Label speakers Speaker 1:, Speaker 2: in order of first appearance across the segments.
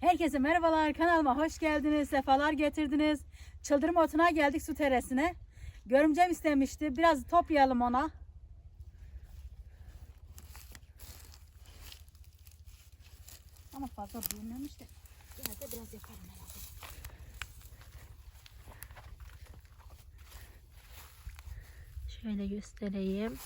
Speaker 1: Herkese merhabalar kanalıma hoş geldiniz sefalar getirdiniz. Çıldırım otuna geldik su teresine. Görümcem istemişti biraz toplayalım ona. Ama fazla büyümemiş de. Biraz biraz yaparım herhalde.
Speaker 2: Şöyle göstereyim.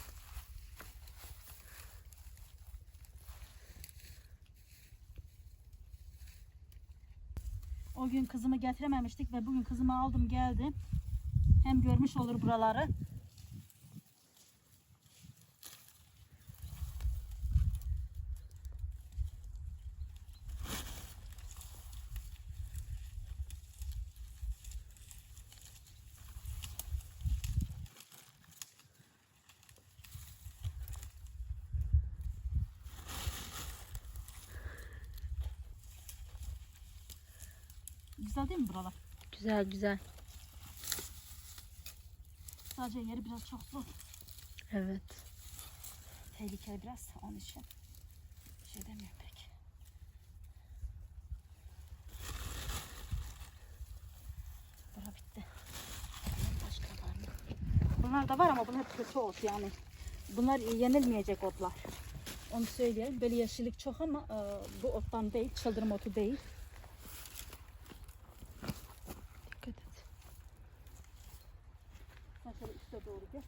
Speaker 1: O gün kızımı getirememiştik ve bugün kızımı aldım geldim. Hem görmüş olur buraları Güzel değil mi buralar?
Speaker 2: Güzel güzel.
Speaker 1: Sadece yeri biraz çok zor.
Speaker 2: Evet.
Speaker 1: Tehlikeli biraz onun için. Bir şey demiyorum pek. Bura bitti. Başka var mı? Bunlar da var ama bunlar kötü ot yani. Bunlar yenilmeyecek otlar. Onu söyleyeyim. Böyle yeşillik çok ama e, bu ottan değil. Çıldırım otu değil. Üste doğru gel.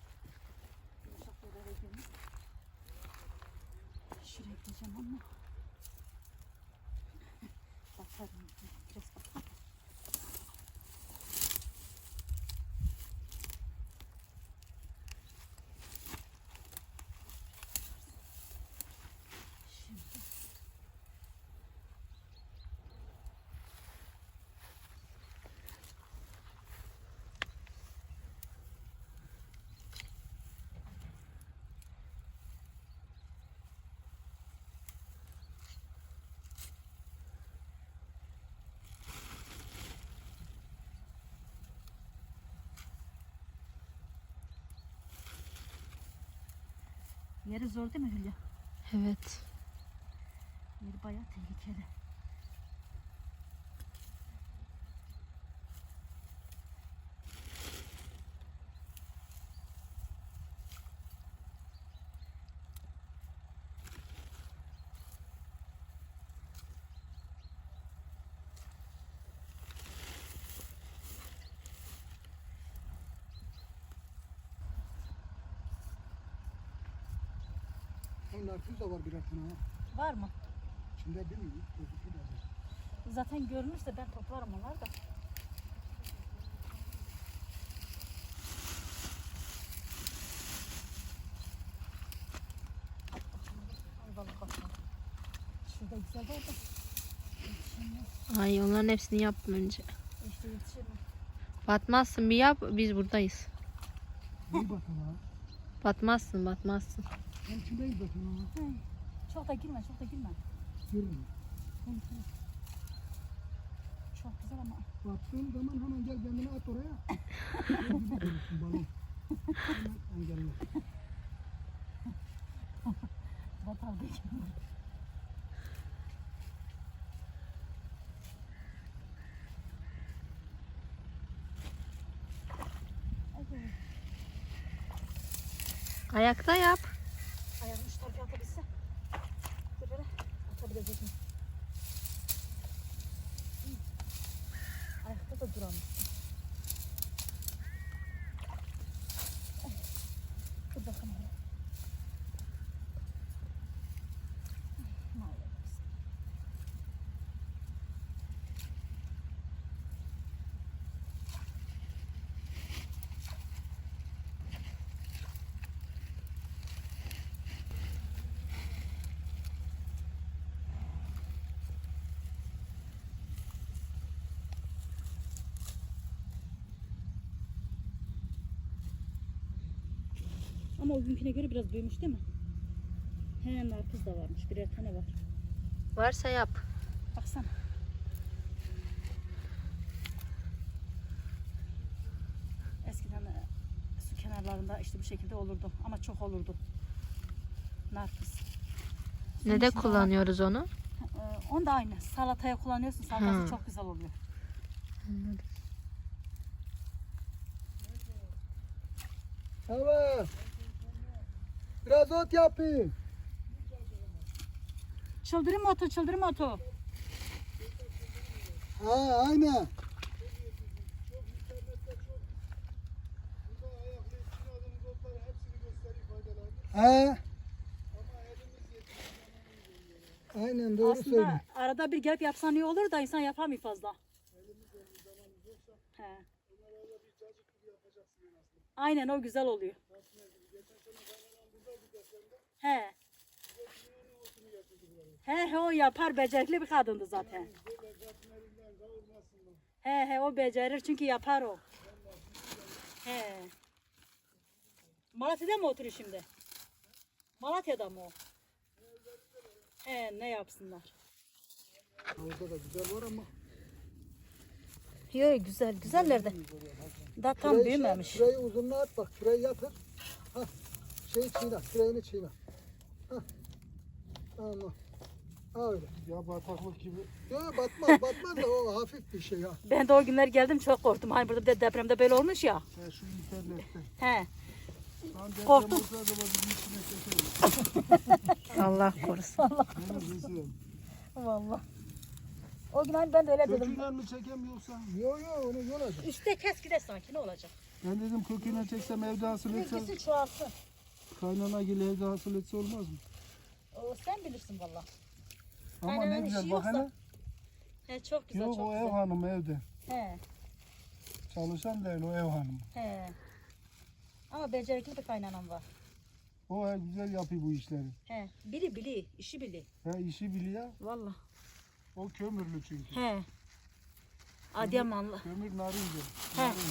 Speaker 1: Yumuşak yerlere girme. Şuraya gideceğim ama. Bakarım. Biraz bakalım. Şimdi. Yeri zor değil mi Hülya?
Speaker 2: Evet.
Speaker 1: Yeri bayağı tehlikeli.
Speaker 3: Onlar tuz da var tane ha.
Speaker 1: Var mı?
Speaker 3: İçinde değil mi? Gözüküyor da.
Speaker 1: Zaten görünürse ben toplarım onlar da. Şurada güzel. Yetişemiyor.
Speaker 2: Ay onların hepsini yaptım önce.
Speaker 1: İşte yetişemiyor.
Speaker 2: Batmazsın bir yap biz buradayız.
Speaker 3: İyi bakın ha.
Speaker 2: Batmazsın batmazsın.
Speaker 3: Hem içinde iyi bakın ha.
Speaker 1: Hey, Çok da girme, çok da girme. Hı, hı. Çok güzel ama.
Speaker 3: Baktığın zaman hemen gel kendini at oraya. Gibi görürsün balon. Hemen engelle.
Speaker 1: Batar. Hadi.
Speaker 2: Ayakta yap.
Speaker 1: Ayağını şu tarafa atabilse. Dur hele. Atabilecek mi? Hı. Ayakta da duramıyor. Ay. Dur bakalım hele. Ay, maalesef. Ama o günküne göre biraz büyümüş değil mi? He narpız da varmış. Birer tane var.
Speaker 2: Varsa yap.
Speaker 1: Baksana. Eskiden e, su kenarlarında işte bu şekilde olurdu. Ama çok olurdu. Narpız.
Speaker 2: Ne de kullanıyoruz onu?
Speaker 1: Ee, onu da aynı. Salataya kullanıyorsun. Salatası
Speaker 2: Ha.
Speaker 1: çok güzel oluyor.
Speaker 3: Evet. Biraz ot yapayım.
Speaker 1: Çıldırım otu, çıldırım otu.
Speaker 3: Ha aynen. Ha. Aynen doğru
Speaker 1: Aslında
Speaker 3: söylüyorsun.
Speaker 1: arada bir gelip yapsan iyi olur da insan yapamıyor fazla. He. Aynen o güzel oluyor. He. He he o yapar becerikli bir kadındı zaten. He he o becerir çünkü yapar o. He. Malatya'da mı oturuyor şimdi? Malatya'da mı o? He ne yapsınlar?
Speaker 3: Orada da güzel var ama.
Speaker 1: Yok güzel güzeller de. Daha tam büyümemiş.
Speaker 3: Şey, küreği uzunluğa at bak. Küreği yatır. Ha. Şey çiğne. Küreğini çiğne. Tamam. Ha öyle.
Speaker 4: Ya bataklık gibi.
Speaker 3: Yok batmaz batmaz da o hafif bir şey ha.
Speaker 1: Ben de o günler geldim çok korktum. Hani burada bir de depremde böyle olmuş ya.
Speaker 4: Ya şu internette.
Speaker 1: He. Korktum.
Speaker 2: Allah korusun.
Speaker 4: Benim kızım.
Speaker 1: Vallahi. O gün hani ben de öyle dedim.
Speaker 4: Kökünden mi çekem yoksa?
Speaker 3: Yok yok onu yolacak.
Speaker 1: Üste kes gide sanki ne olacak?
Speaker 4: Ben dedim kökünden çeksem evde hasıl etse,
Speaker 1: Bilgisi çoğalsın.
Speaker 4: Kaynana gibi evde hasıl etse olmaz mı?
Speaker 1: O sen bilirsin valla.
Speaker 4: Ama
Speaker 1: Kaynananın
Speaker 4: ne
Speaker 1: işi
Speaker 4: güzel bak
Speaker 1: yoksa-
Speaker 4: hele.
Speaker 1: He çok güzel
Speaker 4: Yok
Speaker 1: çok
Speaker 4: o ev
Speaker 1: güzel.
Speaker 4: hanımı evde.
Speaker 1: He
Speaker 4: Çalışan değil o ev hanımı.
Speaker 1: he. Ama becerikli bir kaynanam var.
Speaker 4: O ev güzel yapıyor bu işleri.
Speaker 1: He. Bili bili. işi bili.
Speaker 4: Ha işi biliyor.
Speaker 1: Valla.
Speaker 4: O kömürlü çünkü.
Speaker 1: He. Adıyamanlı.
Speaker 4: Kömür narınca.
Speaker 1: He.
Speaker 4: narınca.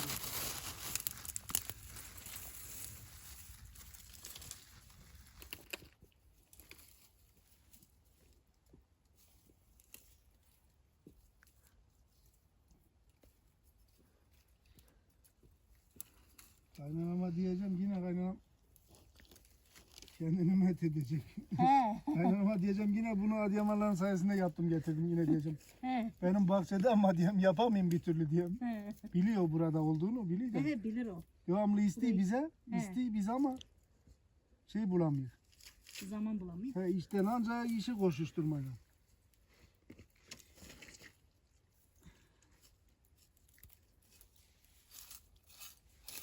Speaker 4: Kaynanama diyeceğim yine kaynanam kendini met edecek. Kaynanama diyeceğim yine bunu Adıyamanların sayesinde yaptım getirdim yine diyeceğim. Benim bahçede ama diyeyim yapamayayım bir türlü diyeyim.
Speaker 1: He.
Speaker 4: Biliyor burada olduğunu biliyor.
Speaker 1: He bilir o.
Speaker 4: Devamlı isteği bize, isteği biz ama şey bulamıyor.
Speaker 1: Zaman bulamıyor.
Speaker 4: He işten ancak işi koşuşturmayla.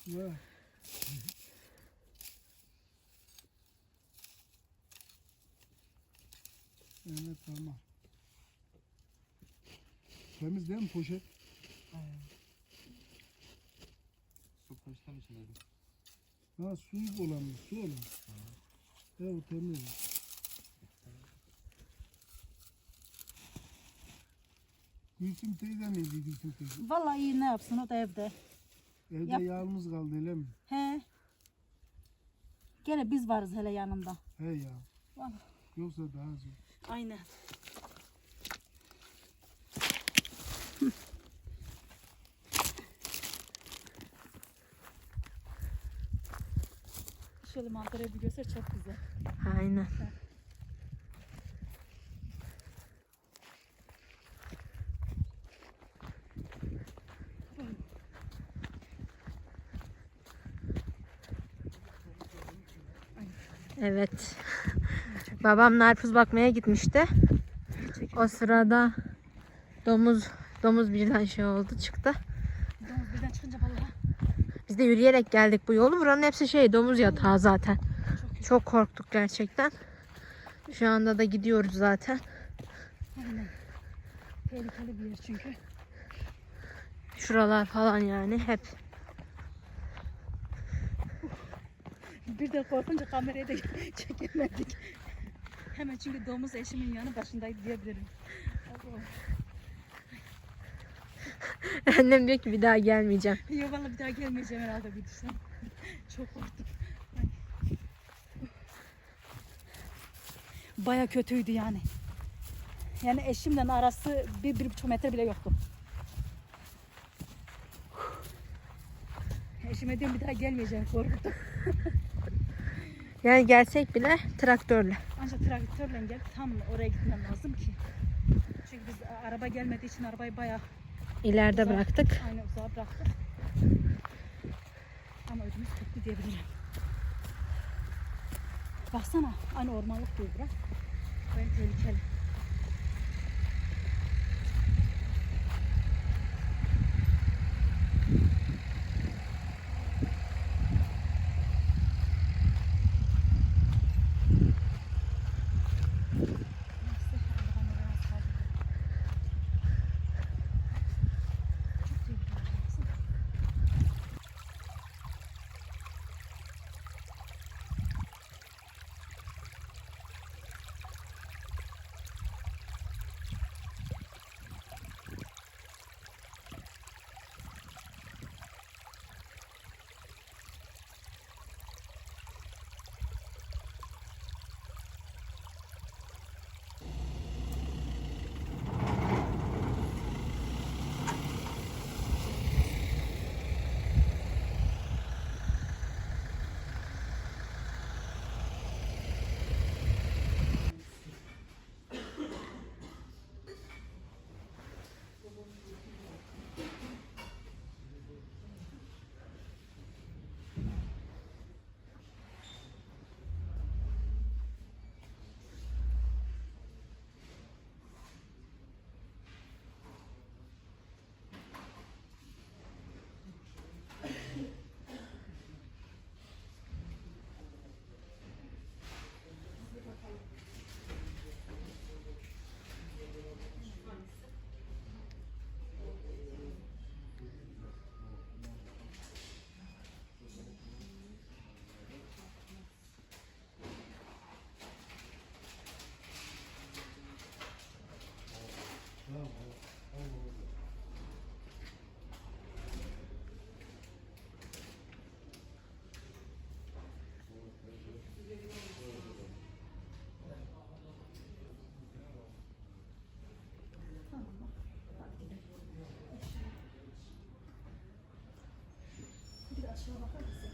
Speaker 4: Ya. Evet tamam. Temiz değil mi poşet?
Speaker 5: Su poşetin içindeydi.
Speaker 4: Ha su olan mı? Su olan. He o temiz. Gülsüm teyze miydi Gülsüm teyze?
Speaker 1: Vallahi iyi ne yapsın o da evde.
Speaker 4: Evde
Speaker 1: Yap.
Speaker 4: yalnız kaldı öyle mi?
Speaker 1: He. Gene biz varız hele yanında.
Speaker 4: He ya.
Speaker 1: Vallahi.
Speaker 4: Yoksa daha zor.
Speaker 1: Aynen. Şöyle manzarayı bir göster çok güzel.
Speaker 2: Aynen. Evet. Babam narpuz bakmaya gitmişti. O sırada domuz domuz birden şey oldu çıktı.
Speaker 1: Domuz birden çıkınca vallahi
Speaker 2: Biz de yürüyerek geldik bu yolu. Buranın hepsi şey domuz yatağı zaten.
Speaker 1: çok
Speaker 2: korktuk gerçekten. Şu anda da gidiyoruz zaten.
Speaker 1: Aynen. Tehlikeli bir yer çünkü.
Speaker 2: Şuralar falan yani hep.
Speaker 1: Bir de korkunca kamerayı da çekemedik. Hemen çünkü domuz eşimin yanı başındaydı diyebilirim.
Speaker 2: Annem diyor ki bir daha gelmeyeceğim.
Speaker 1: Yok valla bir daha gelmeyeceğim herhalde bir düşsem. Çok korktum. Ay. Baya kötüydü yani. Yani eşimle arası bir, bir buçuk metre bile yoktu. Eşime diyorum bir daha gelmeyeceğim korktum.
Speaker 2: Yani gelsek bile traktörle.
Speaker 1: Ancak traktörle gel tam oraya gitmem lazım ki. Çünkü biz araba gelmediği için arabayı bayağı
Speaker 2: İleride
Speaker 1: Uzak.
Speaker 2: bıraktık.
Speaker 1: aynı uzağa bıraktık. Ama ödümüz koptu diyebilirim. Baksana aynı ormanlık gibi bırak. Böyle tehlikeli. Aşağı bakar mısın?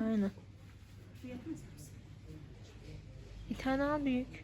Speaker 2: Aynen.
Speaker 1: Bu yetmez mi?
Speaker 2: Bir tane al büyük.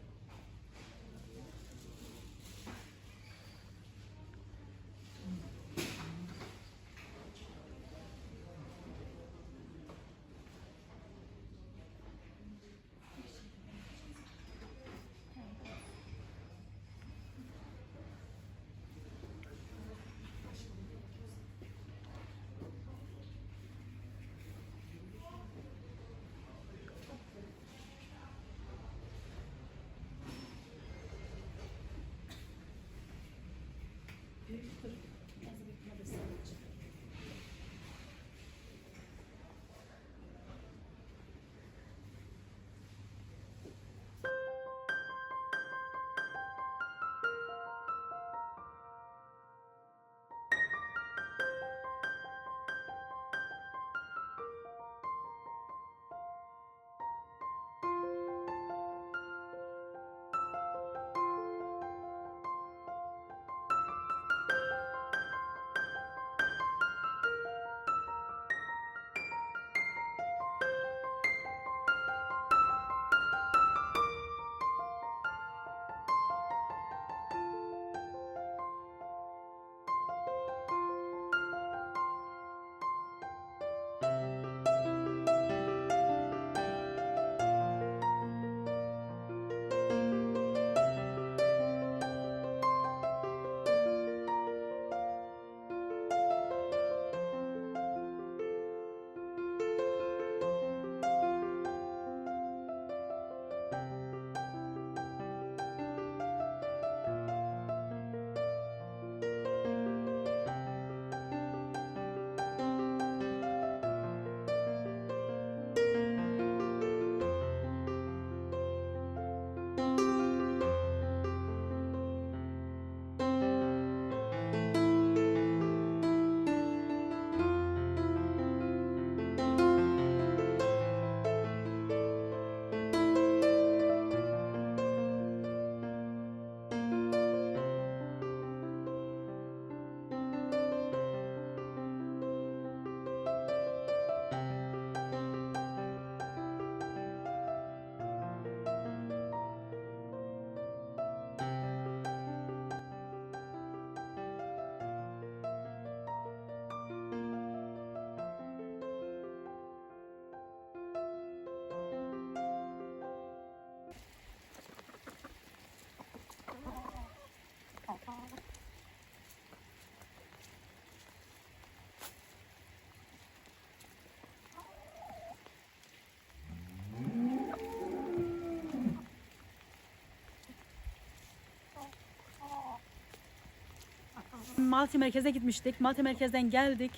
Speaker 1: Malatya merkeze gitmiştik. Malatya merkezden geldik.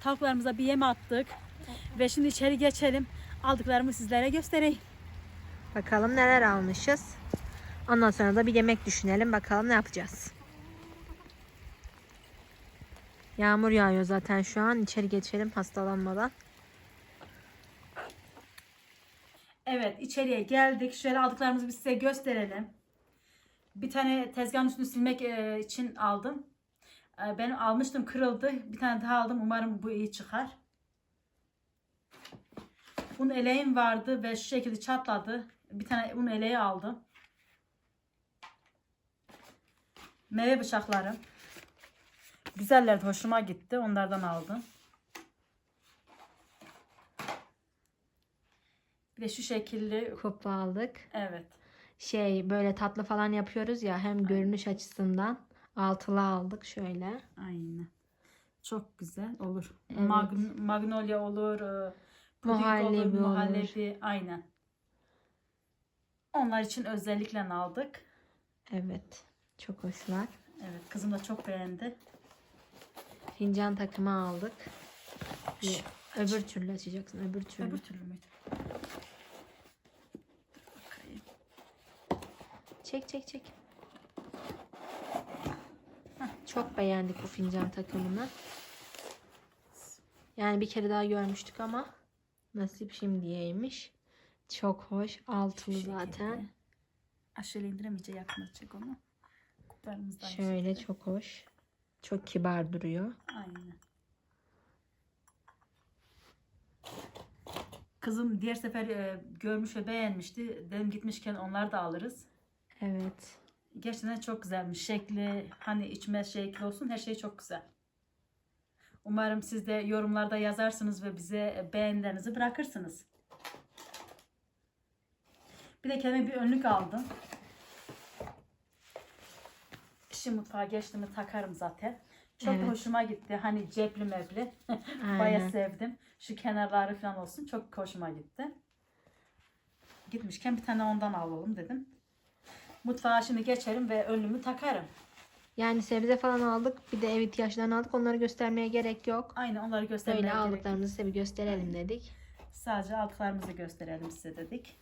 Speaker 1: Tavuklarımıza bir yem attık. Ve şimdi içeri geçelim. Aldıklarımı sizlere göstereyim.
Speaker 2: Bakalım neler almışız. Ondan sonra da bir yemek düşünelim. Bakalım ne yapacağız. Yağmur yağıyor zaten şu an. İçeri geçelim hastalanmadan.
Speaker 1: Evet içeriye geldik. Şöyle aldıklarımızı bir size gösterelim. Bir tane tezgahın üstünü silmek e, için aldım. E, Ben almıştım kırıldı. Bir tane daha aldım. Umarım bu iyi çıkar. Un eleğim vardı ve şu şekilde çatladı. Bir tane un eleği aldım. Meyve bıçaklarım. Güzellerdi. Hoşuma gitti. Onlardan aldım. Bir de şu şekilde
Speaker 2: Kupa aldık.
Speaker 1: evet.
Speaker 2: Şey böyle tatlı falan yapıyoruz ya hem görünüş açısından altılı aldık şöyle.
Speaker 1: Aynen. Çok güzel olur.
Speaker 2: Evet.
Speaker 1: Mag- magnolia olur. e, puding
Speaker 2: Muhallebi
Speaker 1: olur.
Speaker 2: olur.
Speaker 1: Muhallebi. Aynen. Onlar için özellikle aldık.
Speaker 2: Evet. Çok hoşlar.
Speaker 1: Evet. Kızım da çok beğendi.
Speaker 2: Fincan takımı aldık. Bir- Öbür türlü açacaksın. Öbür türlü.
Speaker 1: Öbür türlü müydü?
Speaker 2: Çek çek çek. Çok beğendik bu fincan takımını. Yani bir kere daha görmüştük ama nasip şimdiyeymiş. Çok hoş. Altılı zaten.
Speaker 1: Aşağı indiremeyince yakınlaşacak onu.
Speaker 2: Şöyle
Speaker 1: şekilde.
Speaker 2: çok hoş. Çok kibar duruyor.
Speaker 1: Aynen. Kızım diğer sefer e, görmüş ve beğenmişti. Dedim gitmişken onlar da alırız.
Speaker 2: Evet.
Speaker 1: Gerçekten çok güzelmiş. Şekli, hani içme şekli olsun her şey çok güzel. Umarım siz de yorumlarda yazarsınız ve bize beğenilerinizi bırakırsınız. Bir de kendime bir önlük aldım. Şimdi mutfağa geçtiğimi takarım zaten. Çok
Speaker 2: Evet.
Speaker 1: hoşuma gitti. Hani cepli mebli. Baya sevdim. Şu kenarları falan olsun. Çok hoşuma gitti. Gitmişken bir tane ondan alalım dedim. Mutfağa şimdi geçerim ve önlüğümü takarım.
Speaker 2: Yani sebze falan aldık. Bir de ev ihtiyaçlarını aldık. Onları göstermeye gerek yok.
Speaker 1: Aynı onları göstermeye
Speaker 2: Böyle
Speaker 1: gerek yok.
Speaker 2: aldıklarımızı size bir gösterelim dedik.
Speaker 1: Sadece aldıklarımızı gösterelim size dedik.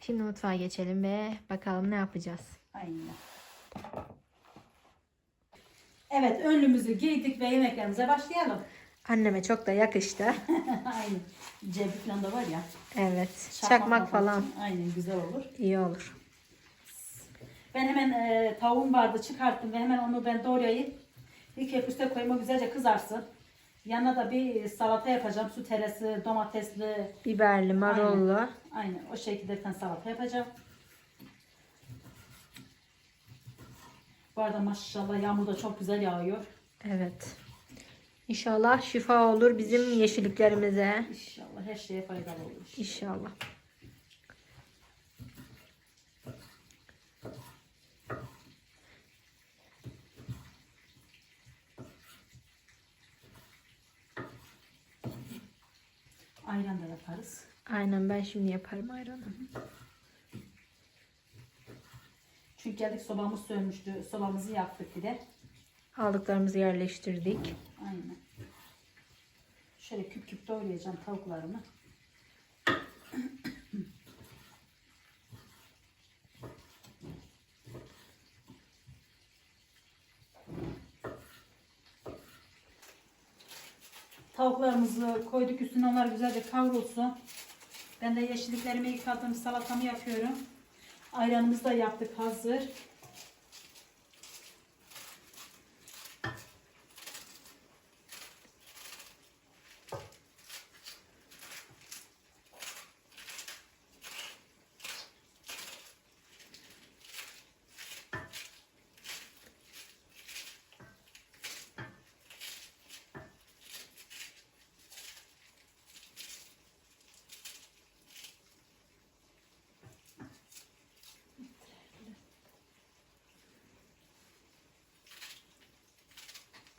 Speaker 2: Şimdi mutfağa geçelim ve bakalım ne yapacağız.
Speaker 1: Aynen. Evet önlüğümüzü giydik ve yemeklerimize başlayalım.
Speaker 2: Anneme çok da yakıştı.
Speaker 1: Aynen. Cebi falan da var ya.
Speaker 2: Evet. Çakmak falan
Speaker 1: için Aynen güzel olur.
Speaker 2: iyi olur.
Speaker 1: Ben hemen e, tavuğum vardı çıkarttım ve hemen onu ben doğrayayım. İlk koyayım o güzelce kızarsın. Yanına da bir salata yapacağım. Su teresi, domatesli.
Speaker 2: Biberli, marullu.
Speaker 1: Aynen o şekilde bir tane salata yapacağım. Bu arada maşallah yağmur da çok güzel yağıyor.
Speaker 2: Evet. İnşallah şifa olur bizim yeşilliklerimize.
Speaker 1: İnşallah her şeye faydalı olur.
Speaker 2: İnşallah.
Speaker 1: Ayran da yaparız.
Speaker 2: Aynen ben şimdi yaparım ayranı.
Speaker 1: Çünkü geldik sobamız sönmüştü. Sobamızı yaktık bir de.
Speaker 2: Aldıklarımızı yerleştirdik.
Speaker 1: Aynen. Şöyle küp küp doğrayacağım tavuklarımı. Tavuklarımızı koyduk üstüne onlar güzelce kavrulsun. Ben de yeşilliklerimi yıkadım, salatamı yapıyorum. Ayranımızı da yaptık hazır.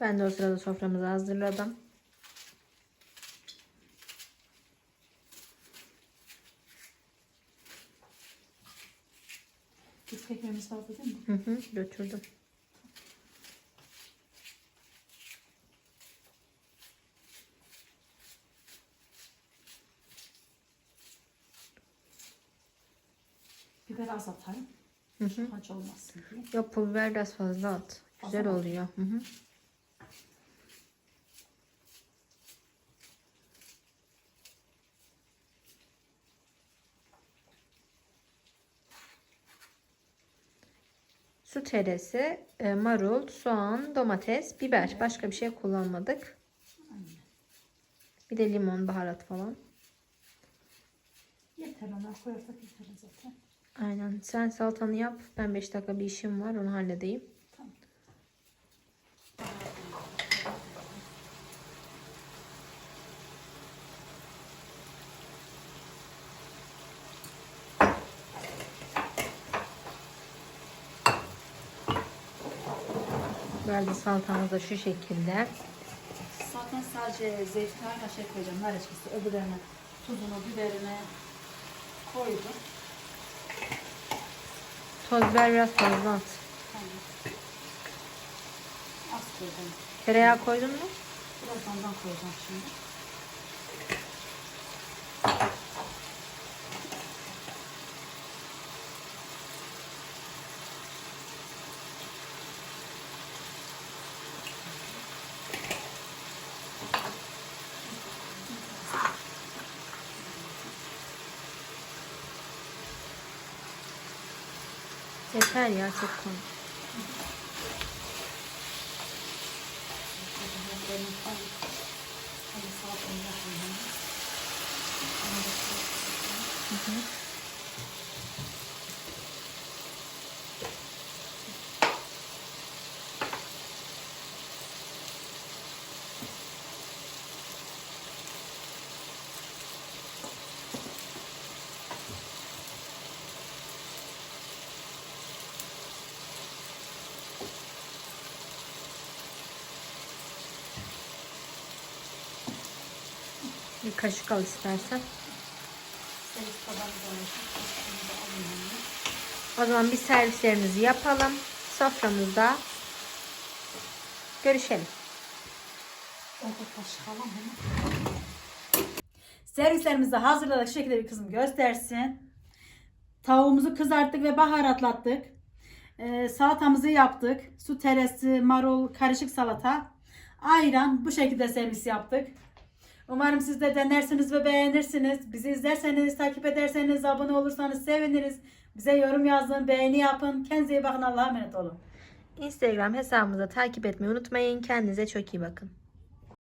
Speaker 2: Ben de o sırada soframızı hazırladım.
Speaker 1: Biz ekmeğimiz fazla değil mi?
Speaker 2: Hı hı, götürdüm.
Speaker 1: Biberi az atarım.
Speaker 2: Hı hı.
Speaker 1: Hac olmasın diye.
Speaker 2: Ya pul biber biraz fazla at. Güzel
Speaker 1: Fazla
Speaker 2: oluyor. Hı hı. Teresi, e, marul, soğan, domates, biber. Başka bir şey kullanmadık. Bir de limon, baharat falan.
Speaker 1: Yeter ona koyarsak yeter zaten.
Speaker 2: Aynen. Sen salatanı yap. Ben 5 dakika bir işim var. Onu halledeyim. Böyle salatamız da şu şekilde.
Speaker 1: Zaten sadece zeytinyağıyla şey koyacağım. Nar eşkisi. Öbürlerine tuzunu, biberini koydum.
Speaker 2: Toz biber biraz fazla at.
Speaker 1: Tamam. Az koydum.
Speaker 2: Tereyağı koydun mu?
Speaker 1: Biraz ondan koyacağım şimdi.
Speaker 2: Yeter ya çok koy.
Speaker 1: Benim tam hani salatamı yapayım.
Speaker 2: Bir kaşık al istersen. O zaman bir servislerimizi yapalım. Soframızda görüşelim.
Speaker 1: Servislerimizi hazırladık. Şekilde bir kızım göstersin. Tavuğumuzu kızarttık ve baharatlattık. Ee, salatamızı yaptık. Su teresi, marul, karışık salata. Ayran bu şekilde servis yaptık. Umarım siz de denersiniz ve beğenirsiniz. Bizi izlerseniz, takip ederseniz, abone olursanız seviniriz. Bize yorum yazın, beğeni yapın. Kendinize iyi bakın. Allah'a emanet olun.
Speaker 2: Instagram hesabımızı takip etmeyi unutmayın. Kendinize çok iyi bakın.